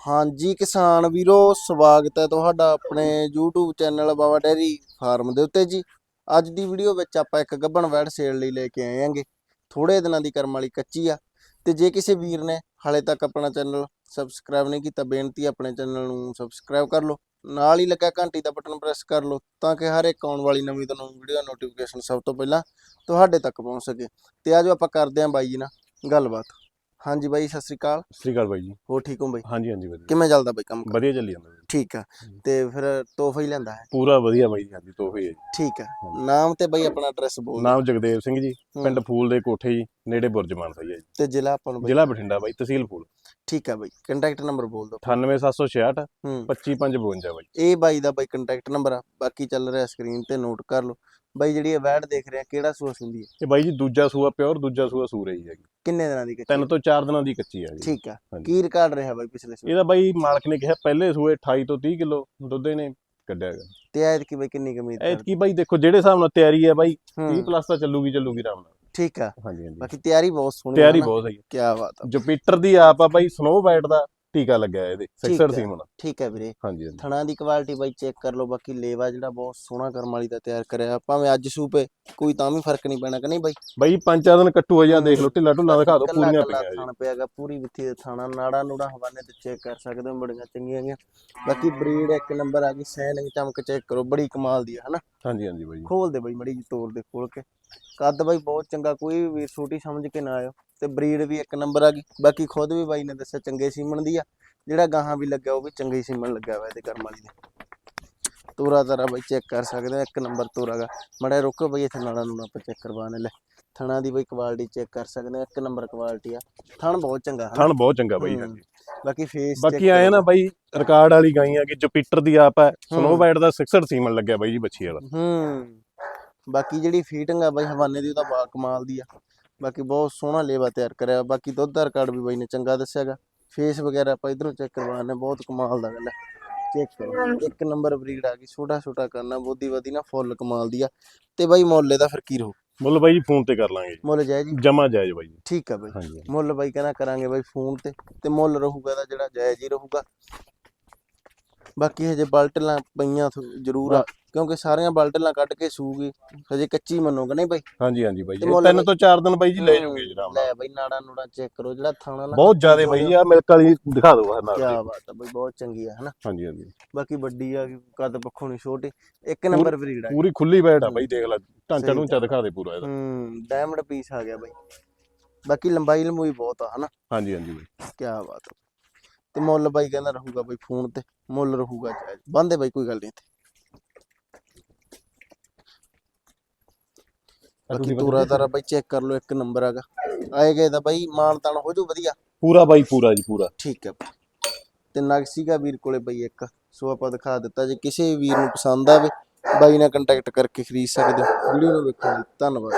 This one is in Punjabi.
ਹਾਂਜੀ ਕਿਸਾਨ ਵੀਰੋ, ਸਵਾਗਤ ਹੈ ਤੁਹਾਡਾ ਆਪਣੇ YouTube channel Baba dairy farm ਦੇ ਉੱਤੇ ਜੀ। ਅੱਜ ਦੀ ਵੀਡੀਓ ਵਿੱਚ ਆਪਾਂ ਇੱਕ ਗੱਭਣ ਵੈੜ ਸੇਲ ਲਈ ਲੈ ਕੇ ਆਏ ਆਂਗੇ। ਥੋੜੇ ਦਿਨਾਂ ਦੀ ਕਰਮ ਵਾਲੀ ਕੱਚੀ ਆ। ਤੇ ਜੇ ਕਿਸੇ ਵੀਰ ਨੇ ਹਾਲੇ ਤੱਕ ਆਪਣਾ ਚੈਨਲ ਸਬਸਕ੍ਰਾਈਬ ਨਹੀਂ ਕੀਤਾ, ਬੇਨਤੀ ਆਪਣੇ ਚੈਨਲ ਨੂੰ ਸਬਸਕ੍ਰਾਈਬ ਕਰ ਲਓ। ਨਾਲ ਹੀ ਲੱਗਾ ਘੰਟੀ ਦਾ ਬਟਨ ਪ੍ਰੈਸ ਕਰ ਲਓ, ਤਾਂ ਕਿ ਹਰ ਇੱਕ ਆਉਣ ਵਾਲੀ ਨਵੀਂ ਤੁਹਾਨੂੰ ਵੀਡੀਓ ਨੋਟੀਫਿਕੇਸ਼ਨ ਸਭ ਤੋਂ ਪਹਿਲਾਂ ਤੁਹਾਡੇ ਤੱਕ ਪਹੁੰਚ ਸਕੇ। ਤੇ ਆਜੋ ਆਪਾਂ ਕਰਦੇ ਆਂ ਬਾਈ ਜੀ ਨਾਲ ਗੱਲਬਾਤ। ਹਾਂਜੀ ਬਾਈ ਸਤਿ ਸ੍ਰੀ ਅਕਾਲ। ਸਤਿ ਸ਼੍ਰੀ ਅਕਾਲ ਬਾਈ ਜੀ। ਹੋ ਠੀਕ ਹੋ ਬਾਈ? ਹਾਂਜੀ ਹਾਂਜੀ ਵਧੀਆ। ਕਿਵੇਂ ਚੱਲਦਾ ਬਾਈ ਕੰਮ? ਵਧੀਆ ਚੱਲੀ ਜਾਂਦਾ ਬਾਈ। ਠੀਕ ਆ। ਤੇ ਫਿਰ ਤੋਹਫਾ ਹੀ ਲੈਂਦਾ ਹੈ? ਪੂਰਾ ਵਧੀਆ ਬਾਈ ਜੀ ਹਾਂਜੀ ਤੋਹਫੇ ਹੈ ਜੀ। ਠੀਕ ਆ। ਨਾਮ ਤੇ ਬਾਈ ਆਪਣਾ ਐਡਰੈਸ ਬੋਲ ਨਾਮ ਜਗਦੇਵ ਸਿੰਘ ਜੀ। ਪਿੰਡ ਫੂਲ ਦੇ ਕੋਠੇ ਜੀ ਨੇੜੇ ਬੁਰਜ ਮਾਨਸਾ ਜੀ। ਤੇ ਜ਼ਿਲ੍ਹਾ ਆਪਾਂ ਨੂੰ ਬਾਈ ਜ਼ਿਲ੍ਹਾ ਬਠਿੰਡਾ ਬਾਈ ਤਹਿਸੀਲ ਫੂਲ। ਠੀਕ ਆ ਬਾਈ ਕੰਟੈਕਟ ਨੰਬਰ ਬੋਲ ਦਿਓ। 98766 ਹੂੰ। 25552 ਬਾਈ। ਇਹ ਬਾਈ ਦਾ ਬਾਈ ਕੰਟੈਕਟ ਨੰਬਰ ਆ ਬਾਕੀ ਚੱਲ ਰਿਹਾ ਸਕਰੀਨ ਤੇ ਨੋਟ ਕਰ ਲਓ। ਬਾਈ ਜਿਹੜੀ ਇਹ ਵੈਡ ਦੇਖ ਰਿਹਾ ਕਿਹੜਾ ਸੂਆ ਸੁੰਦੀ ਹੈ ਇਹ ਬਾਈ ਜੀ ਦੂਜਾ ਸੂਆ ਪਿਓਰ ਦੂਜਾ ਸੂਆ ਸੂਰੇ ਹੀ ਹੈਗੀ। ਕਿੰਨੇ ਦਿਨਾਂ ਦੀ ਕੱਚੀ ਤਿੰਨ ਤੋਂ ਚਾਰ ਦਿਨਾਂ ਦੀ ਕੱਚੀ ਹੈ ਜੀ। ਠੀਕ ਆ। ਹਾਂਜੀ। ਕੀ ਰਿਕਾਰਡ ਰਿਹਾ ਬਾਈ ਪਿਛਲੇ ਸੂਏ? ਇਹਦਾ ਬਾਈ ਮਾਲਕ ਨੇ ਕਿਹਾ ਪਹਿਲੇ ਸੂਏ 28 ਤੋਂ 30 ਕਿਲੋ ਦੁੱਧ ਇਹਨੇ ਕੱਢਿਆ ਹੈਗਾ। ਤੇ ਐਤ ਕੀ ਬਾਈ ਕਿੰਨੀ ਕੁ ਉਮੀਦ ਐਤ ਕੀ ਬਾਈ ਦੇਖੋ ਜਿਹੜੇ ਹਿਸਾਬ ਨਾਲ ਤਿਆਰੀ ਹੈ ਬਾਈ 30 ਹੂੰ ਪਲੱਸ ਤਾਂ ਚੱਲੂਗੀ ਚੱਲੂਗੀ ਆਰਾਮ ਨਾਲ। ਠੀਕ ਆ। ਹਾਂਜੀ ਹਾਂਜੀ। ਬਾਕੀ ਤਿਆਰੀ ਬਹੁਤ ਸੋਹਣੀ ਤਿਆਰੀ ਬਹੁਤ ਸਹੀ ਕੀ ਬਾਤ ਆ। ਜੁਪੀਟਰ ਦੀ ਆਪ ਆ ਬਾਈ ਸਨੋ ਵਾਈਟ ਦਾ ਟੀਕਾ ਲੱਗਿਆ ਇਹਦੇ ਸਿਕਸਰ ਹੈ। ਸੀਮਨ ਠੀਕ ਹੈ ਵੀਰੇ। ਹਾਂਜੀ ਹਾਂਜੀ। ਥਣਾ ਦੀ ਕੁਆਲਿਟੀ ਬਾਈ ਚੈੱਕ ਕਰ ਲਓ ਬਾਕੀ ਲੇਵਾ ਜਿਹੜਾ ਬਹੁਤ ਸੋਹਣਾ ਕਰਮ ਵਾਲੀ ਦਾ ਤਿਆਰ ਕਰਿਆ। ਭਾਵੇਂ ਅੱਜ ਸੂਪੇ ਕੋਈ ਤਾਂ ਵੀ ਫ਼ਰਕ ਨਹੀਂ ਪੈਣਾ ਕਿ ਨਹੀਂ ਬਾਈ? ਬਾਈ ਪੰਜ ਚਾਰ ਦਿਨ ਕੱਟੂ ਹਜਾ ਦੇਖ ਲਓ ਢਿੱਲਾ ਢੁੱਲਾ ਦਿਖਾ ਦਿਓ ਪੂਰੀਆਂ ਪਈਆਂ ਜੀ ਥਣ ਪਿਆਗਾ ਪੂਰੀ ਵਿੱਥੀ ਦੇ ਥਾਣਾ ਨਾੜਾ ਨੂੜਾ ਹਵਾਨੇ ਤੇ ਚੈੱਕ ਕਰ ਸਕਦੇ ਹੋ ਬੜੀਆਂ ਚੰਗੀਆਂ ਗੀਆਂ ਬਾਕੀ ਬਰੀਡ ਇੱਕ ਨੰਬਰ ਆ ਗਈ ਸੈਨਿੰਗ ਚਮਕ ਚੈੱਕ ਕਰੋ ਬੜੀ ਕਮਾਲ ਦੀ ਹੈ ਹਨਾ? ਹਾਂਜੀ ਹਾਂਜੀ ਬਾਈ। ਖੋਲ ਦੇ ਬਾਈ ਮੜੀ ਜੀ ਤੋੜ ਦੇ ਖੋਲ ਕੇ। ਕੱਦ ਬਾਈ ਬਹੁਤ ਚੰਗਾ ਕੋਈ ਵੀ ਵੀਰ ਛੋਟੀ ਸਮਝ ਕੇ ਨਾ ਆਇਓ। ਤੇ ਬਰੀਡ ਵੀ ਇੱਕ ਨੰਬਰ ਆ ਗਈ। ਬਾਕੀ ਖੁਦ ਵੀ ਬਾਈ ਨੇ ਦੱਸਿਆ ਚੰਗੇ ਸੀਮਣ ਦੀ ਆ। ਜਿਹੜਾ ਗਾਹਾਂ ਵੀ ਲੱਗਿਆ ਉਹ ਵੀ ਚੰਗੇ ਹੀ ਸੀਮਣ ਲੱਗਿਆ ਹੋਇਆ ਇਹਦੇ ਕਰਮ ਵਾਲੀ ਦੇ। ਤੋਰਾ ਤਾਰਾ ਬਾਈ ਚੈੱਕ ਕਰ ਸਕਦੇ ਹੋ ਇੱਕ ਨੰਬਰ ਤੋਰਾ ਗਾ ਮੜਾ ਰੁਕੋ ਬਾਈ ਇੱਥੇ ਨਾੜਾ ਨੂੰ ਆਪਾਂ ਚੈੱਕ ਕਰਵਾਣੇ ਲੈ ਥਣਾ ਦੀ ਬਾਈ ਕੁਆਲਿਟੀ ਚੈੱਕ ਕਰ ਸਕਦੇ ਹੋ ਇੱਕ ਨੰਬਰ ਕੁਆਲਿਟੀ ਆ। ਥਣ ਬਹੁਤ ਚੰਗਾ ਹਨਾ ਥਣ ਬਹੁਤ ਚੰਗਾ ਬਾਈ ਹੂੰ। ਹਾਂਜੀ ਬਾਕੀ ਫੇਸ ਬਾਕੀ ਆਏ ਨਾ ਬਾਈ ਰਿਕਾਰਡ ਵਾਲੀ ਗਾਈ ਆ ਕਿ ਜੁਪੀਟਰ ਦੀ ਆਪ ਹੈ। ਸਨੋ ਵਾਈਟ ਦਾ 66 ਸੀਮਨ ਲੱਗਿਆ ਬਾਈ ਜੀ ਬੱਚੀ ਵਾਲਾ। ਹੂੰ ਬਾਕੀ ਜਿਹੜੀ ਫੀਟਿੰਗ ਆ ਬਾਈ ਹਵਾਨੇ ਦੀ ਉਹਦਾ ਬਾ ਕਮਾਲ ਦੀ ਆ। ਬਾਕੀ ਬਹੁਤ ਸੋਹਣਾ ਲੇਵਾ ਤਿਆਰ ਕਰਿਆ। ਬਾਕੀ ਦੁੱਧ ਦਾ ਰਿਕਾਰਡ ਵੀ ਬਾਈ ਨੇ ਚੰਗਾ ਦੱਸਿਆਗਾ ਫੇਸ ਵਗੈਰਾ ਆਪਾਂ ਇਧਰੋਂ ਚੈੱਕ ਕਰਵਾਣੇ ਬਹੁਤ ਕਮਾਲ ਦਾ ਗੱਲ ਹੈ। ਚੈੱਕ ਕਰੋ। ਇੱਕ ਨੰਬਰ ਬਰੀਡ ਆ ਗਈ ਛੋਟਾ ਛੋਟਾ ਕਰਨਾ ਬੋਦੀ ਵਧੀ ਨਾ ਫੁੱਲ ਕਮਾਲ ਦੀ ਆ। ਤੇ ਬਾਈ ਮੁੱਲ ਇਹਦਾ ਫਿਰ ਕੀ ਰਹੂ? ਮੁੱਲ ਬਾਈ ਜੀ ਫੋਨ ਤੇ ਕਰ ਲਾਂਗੇ ਮੁੱਲ ਜਾਇਜ਼ ਜੀ ਜਮਾ ਜਾਇਜ਼ ਬਾਈ ਜੀ। ਠੀਕ ਆ ਬਾਈ। ਮੁੱਲ ਬਾਈ ਕਹਿੰਦਾ ਕਰਾਂਗੇ ਬਾਈ ਫੋਨ ਤੇ ਤੇ ਮੁੱਲ ਰਹੂਗਾ ਦਾ ਜਿਹੜਾ ਜਾਇਜ਼ ਹੀ ਰਹੂਗਾ। ਬਾਕੀ ਹਜੇ ਬਲਟਲਾਂ ਪਈਆਂ ਜ਼ਰੂਰ ਆ। ਕਿਉਂਕਿ ਸਾਰੀਆਂ ਬਲਟਲਾਂ ਕੱਢ ਕੇ ਸੂਗੀ ਹਜੇ ਕੱਚੀ ਮੰਨੋਗੇ ਨਹੀਂ ਬਾਈ? ਹਾਂਜੀ ਹਾਂਜੀ ਬਾਈ ਜੀ ਇਹ ਤਿੰਨ ਤੋਂ ਚਾਰ ਦਿਨ ਬਾਈ ਜੀ ਲੈ ਜਾਓਗੇ ਜੀ ਆਰਾਮ ਨਾਲ। ਲੈ ਬਾਈ ਨਾੜਾ ਨੂੜਾ ਚੈੱਕ ਕਰੋ ਜਿਹੜਾ ਥਾਣਾ ਨਾ ਬਹੁਤ ਜ਼ਿਆਦਾ ਬਾਈ ਜੀ ਆ ਮਿਲਕ ਵਾਲੀ ਦਿਖਾ ਦਿਓ ਆਹ ਨਾਲ ਕੀ। ਬਾਤ ਆ ਬਾਈ ਬਹੁਤ ਚੰਗੀ ਆ ਹਨਾ? ਹਾਂਜੀ ਹਾਂਜੀ। ਬਾਕੀ ਵੱਡੀ ਆ ਕੱਦ ਪੱਖੋਂ ਨਹੀਂ ਛੋਟੀ ਇੱਕ ਨੰਬਰ ਬਰੀਡ ਆ। ਪੂਰੀ ਖੁੱਲੀ ਬੈਠ ਆ ਬਾਈ ਦੇਖ ਲੈ ਢਾਂਚਾ ਢੂੰਚਾ ਦਿਖਾ ਦੇ ਪੂਰਾ ਇਹਦਾ। ਹੂੰ ਡਾਇਮੰਡ ਪੀਸ ਆ ਗਿਆ ਬਾਈ। ਬਾਕੀ ਲੰਬਾਈ ਲੰਬੂਈ ਬਹੁਤ ਆ ਹਨਾ? ਹਾਂਜੀ ਹਾਂਜੀ ਬਾਈ। ਕੀ ਬਾਤ ਤੇ ਮੁੱਲ ਬਾਈ ਕਹਿੰਦਾ ਰਹੂਗਾ ਬਾਈ ਫੋਨ ਤੇ ਮੁੱਲ ਰਹੂਗਾ ਬੰਦੇ ਬਾਈ ਕੋਈ ਗੱਲ ਨਹੀਂ ਬਾਕੀ ਤੋਰਾ ਤਾਰਾ ਬਾਈ ਚੈੱਕ ਕਰ ਲਓ ਇੱਕ ਨੰਬਰ ਹੈਗਾ। ਆਏ ਗਏ ਦਾ ਬਾਈ ਮਾਨ ਤਾਨ ਹੋ ਜੂ ਵਧੀਆ? ਪੂਰਾ ਬਾਈ ਪੂਰਾ ਜੀ ਪੂਰਾ। ਠੀਕ ਹੈ। ਤੇ ਨਗ ਸੀਗਾ ਵੀਰ ਕੋਲੇ ਬਾਈ ਇੱਕ ਸੋ ਆਪਾਂ ਦਿਖਾ ਦਿੱਤਾ ਜੇ ਕਿਸੇ ਵੀਰ ਨੂੰ ਪਸੰਦ ਆਵੇ ਬਾਈ ਨਾਲ ਕੰਟੈਕਟ ਕਰਕੇ ਖਰੀਦ ਸਕਦੇ ਹੋ। ਵੀਡੀਓ ਨੂੰ ਵੇਖਣ ਲਈ ਧੰਨਵਾਦ।